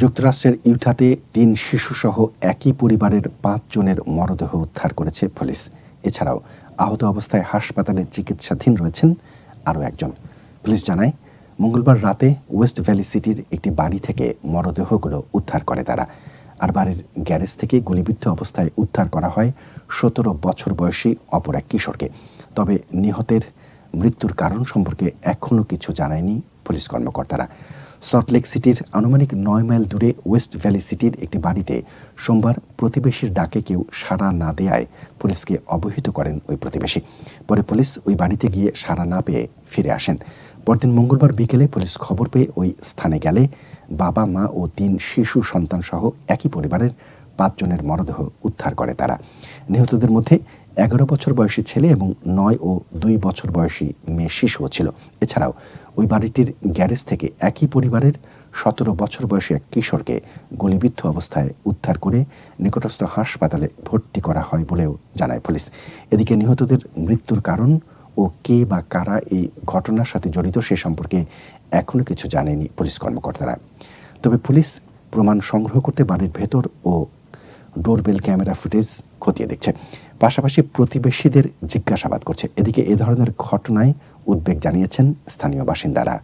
যুক্তরাষ্ট্রের ইউটাতে তিন শিশুসহ একই পরিবারের পাঁচজনের মরদেহ উদ্ধার করেছে পুলিশ। এছাড়াও আহত অবস্থায় হাসপাতালে চিকিৎসাধীন রয়েছেন আরও একজন। পুলিশ জানায়, মঙ্গলবার রাতে ওয়েস্ট ভ্যালি সিটির একটি বাড়ি থেকে মরদেহগুলো উদ্ধার করে তারা। আর বাড়ির গ্যারেজ থেকে গুলিবিদ্ধ অবস্থায় উদ্ধার করা হয় সতেরো বছর বয়সী অপর এক কিশোরকে। তবে নিহতের মৃত্যুর কারণ সম্পর্কে এখনও কিছু জানায়নি পুলিশ কর্মকর্তারা। সল্টলেক সিটির আনুমানিক নয় মাইল দূরে ওয়েস্ট ভ্যালি সিটির একটি বাড়িতে সোমবার প্রতিবেশীর ডাকে কেউ সাড়া না দেয়ায় পুলিশকে অবহিত করেন ওই প্রতিবেশী। পরে পুলিশ ওই বাড়িতে গিয়ে সাড়া না পেয়ে ফিরে আসেন। পরদিন মঙ্গলবার বিকেলে পুলিশ খবর পেয়ে ওই স্থানে গেলে বাবা, মা ও তিন শিশু সন্তান সহ একই পরিবারের পাঁচজনের মরদেহ উদ্ধার করে তারা। নিহতদের মধ্যে এগারো বছর বয়সী ছেলে এবং নয় ও দুই বছর বয়সী মেয়ে শিশুও ছিল। এছাড়াও ওই বাড়িটির গ্যারেজ থেকে একই পরিবারের সতেরো বছর বয়সী এক কিশোরকে গুলিবিদ্ধ অবস্থায় উদ্ধার করে নিকটস্থ হাসপাতালে ভর্তি করা হয় বলেও জানায় পুলিশ। এদিকে নিহতদের মৃত্যুর কারণ ও কে বা কারা এই ঘটনার সাথে জড়িত সে সম্পর্কে এখনও কিছু জানেনি পুলিশ কর্মকর্তারা। তবে পুলিশ প্রমাণ সংগ্রহ করতে বাড়ির ভেতর ও ডোরবেল ক্যামেরা ফুটেজ খতিয়ে দেখছে। পাশাপাশি প্রতিবেশীদের জিজ্ঞাসাবাদ করছে। এদিকে এ ধরনের ঘটনায় উদ্বেগ জানিয়েছেন স্থানীয় বাসিন্দারা।